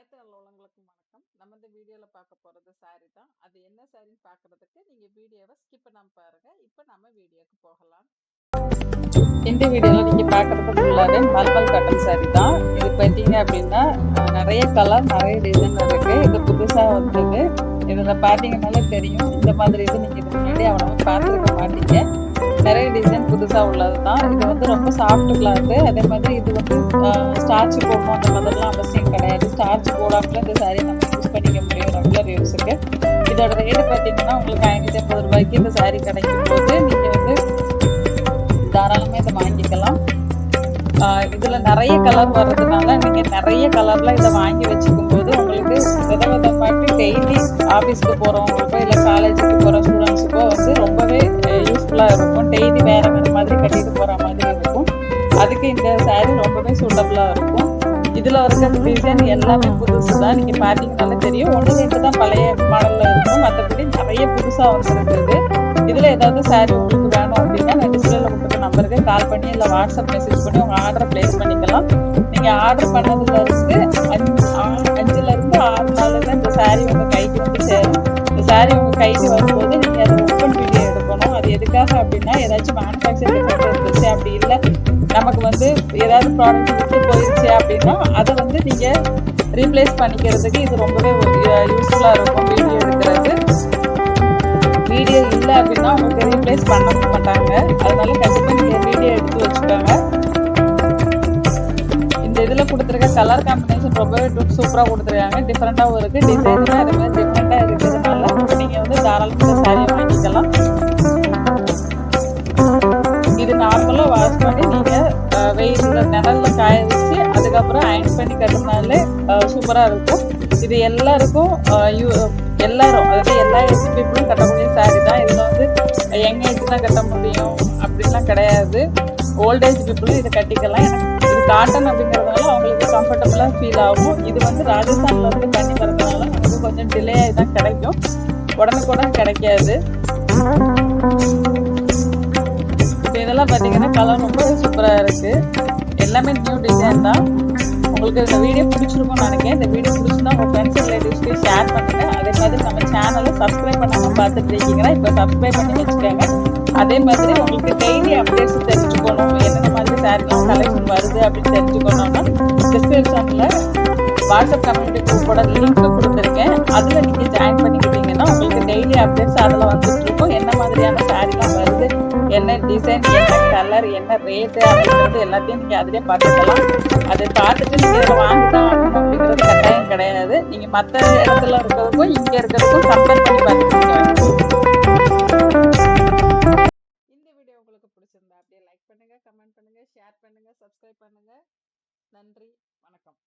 அனைத்து நல்லுள்ளங்களுக்கும் வணக்கம். நம்ம இந்த வீடியோல பார்க்க போறது சாரி தான். அது என்ன சாரின்னு பார்க்குறதுக்கு நீங்க வீடியோவை ஸ்கிப் பண்ணாம பாருங்க. இப்போ நம்ம வீடியோக்கு போகலாம். இந்த வீடியோல நீங்க பார்க்கறது ஃபுல்லாவே மல்மல் கட்டன் சாரி தான். இது பார்த்தீங்க அப்படின்னா நிறைய கலர் நிறைய டிசைன் இருக்கு. இது புதுசா வந்தது. இதுல பார்த்தீங்கனாலே தெரியும். இந்த மாதிரி இது நீங்க முன்னாடி அவ்வளவா பார்த்துருக்க மாட்டீங்க. நிறைய டிசைன் புதுசா உள்ளது தான் இது வந்து ரொம்ப சாஃப்ட் கிளாத்து அதே மாதிரி இது வந்து ஸ்டார்ச் போடணும் அந்த மாதிரிலாம் அவசியம் கிடையாது. ஸ்டார்ச் போடாமல இந்த சாரீ நம்ம யூஸ் பண்ணிக்க முடியும் ரெகுலர் யூஸுக்கு இதோட ரேட்டு பார்த்தீங்கன்னா உங்களுக்கு ஐநூற்றி ஐம்பது ரூபாய்க்கு இந்த சாரீ கிடைக்கும் போது நீங்கள் வந்து தாராளமாக இதை வாங்கிக்கலாம். இதில் நிறைய கலர் வர்றதுனால நீங்கள் நிறைய கலர்ல இதை வாங்கி வச்சுக்கும் போது உங்களுக்கு வித விதமாட்டு டெய்லி ஆஃபீஸ்க்கு போகிறவங்களுக்கோ இல்லை காலேஜுக்கு போகிற இந்த saree ரொம்பவே சூட்டபுளாக இருக்கும். இதில் இருக்கிற டிசைன் எல்லாமே புதுசு தான். நீங்கள் பாத்தீங்கன்னாலே தெரியும். ஒன்று ரெண்டு தான் பழைய மாடலில் இருக்கும். மற்றபடி நிறைய புதுசாக வந்துருக்குது. இதில் ஏதாவது saree உங்களுக்கு வேணும் அப்படின்னா நான் டிஸ்பிளேல கொடுத்துருக்க நம்பருக்கு கால் பண்ணி இல்லை வாட்ஸ்அப் மெசேஜ் பண்ணி உங்கள் ஆர்டரை ப்ளேஸ் பண்ணிக்கலாம். நீங்கள் ஆர்டர் பண்ணதுல இருந்து அஞ்சு ஆறு நாள் இந்த saree உங்கள் கைக்கு வந்து சேரும். இந்த saree உங்கள் கைக்கு வரும்போது நீங்கள் அதை ஓப்பன் வீடியோ எடுக்கணும். அது எதுக்காக அப்படின்னா ஏதாச்சும் மேனுஃபேக்சரிங் நமக்கு வந்து ஏதாவது ப்ராடக்ட் விட்டு போயிடுச்சு அப்படின்னா அதை வந்து நீங்கள் ரீப்ளேஸ் பண்ணிக்கிறதுக்கு இது ரொம்பவே யூஸ்ஃபுல்லாக இருக்கும் வீடியோ எடுக்கிறது. வீடியோ இல்லை அப்படின்னா உங்களுக்கு ரீப்ளேஸ் பண்ண மாட்டாங்க. அதனால கண்டிப்பாக நீங்கள் வீடியோ எடுத்து வச்சுக்கோங்க. இந்த இதில் கொடுத்துருக்க கலர் காம்பினேஷன் ரொம்பவே சூப்பராக கொடுத்துருக்காங்க. டிஃப்ரெண்ட்டாகவும் இருக்குது டிசைனுமே அதே மாதிரி டிஃப்ரெண்ட்டாக இருக்கிறதுனால நீங்கள் வந்து தாராளமாக சாரியை வாங்கிக்கலாம். இது நார்மலாக வாஷ் பண்ணி நீங்கள் நிழலில் காய வச்சு அதுக்கப்புறம் அயன் பண்ணி கட்டினாலே சூப்பராக இருக்கும். இது எல்லாருக்கும் யூ- எல்லாரும் அதாவது எல்லா ஏஜ் பீப்புளும் கட்டக்கூடிய சாரி தான் இதில் வந்து யங் ஏஜ் தான் கட்ட முடியும். அப்படின்லாம் கிடையாது. ஓல்ட் ஏஜ் பீப்புளும் இதை கட்டிக்கலாம். எனக்கு இது காட்டன் அப்படிங்கிறதுனால அவங்களுக்கு கம்ஃபர்டபுளாக ஃபீல் ஆகும். இது வந்து ராஜஸ்தான்ல இருந்து தண்ணி வரதுனால நமக்கு கொஞ்சம் டிலே ஆகி தான் கிடைக்கும். உடனுக்குடன் கிடைக்காது. இப்போ இதெல்லாம் பார்த்தீங்கன்னா கலர் ரொம்ப சூப்பராக இருக்குது எல்லாமே நியூ டிசைன் தான். உங்களுக்கு இந்த வீடியோ பிடிச்சிருக்கும்னு நினைக்கிறேன். இந்த வீடியோ பிடிச்சிருந்தா உங்கள் ஃப்ரெண்ட்ஸ் ரிலேட்டிவ்ஸ்க்கு ஷேர் பண்ணுங்கள் அதே மாதிரி நம்ம சேனலை சப்ஸ்கிரைப் பண்ணாமல் பார்த்துட்டு இருக்கீங்கன்னா இப்போ சப்ஸ்கிரைப் பண்ணி வச்சுக்கோங்க. அதே மாதிரி உங்களுக்கு டெய்லி அப்டேட்ஸ் தெரிஞ்சுக்கணும். என்னென்ன மாதிரி சாரிலாம் கலெக்ஷன் வருது அப்படின்னு தெரிஞ்சுக்கணும்னா டிஸ்கிரிப்ஷனில் வாட்ஸ்அப் கம்யூனிட்டி குரூப்போட லிங்க் கொடுத்துருக்கேன். அதில் நீங்கள் ஜாயின் பண்ணிக்கிட்டீங்கன்னா உங்களுக்கு டெய்லி அப்டேட்ஸ் அதில் வந்துட்டு என்ன டிசைன் என்ன கலர் என்ன ரேட்டு அப்படிங்கிறது எல்லாத்தையும் நீங்கள் அதிலே பார்த்துக்கலாம். அது பார்த்துட்டு நீங்கள் இதை அப்படிங்கிறது கட்டாயம் கிடையாது. நீங்கள் மற்ற இடத்துல இருக்கிறதுக்கும் இங்கே இருக்கிறதுக்கும் கம்பேர் பண்ணி பார்த்துக்கோங்க. இந்த வீடியோ உங்களுக்கு பிடிச்சிருந்தா அப்படியே லைக் பண்ணுங்க கமெண்ட் பண்ணுங்க ஷேர் பண்ணுங்க சப்ஸ்கிரைப் பண்ணுங்க. நன்றி வணக்கம்.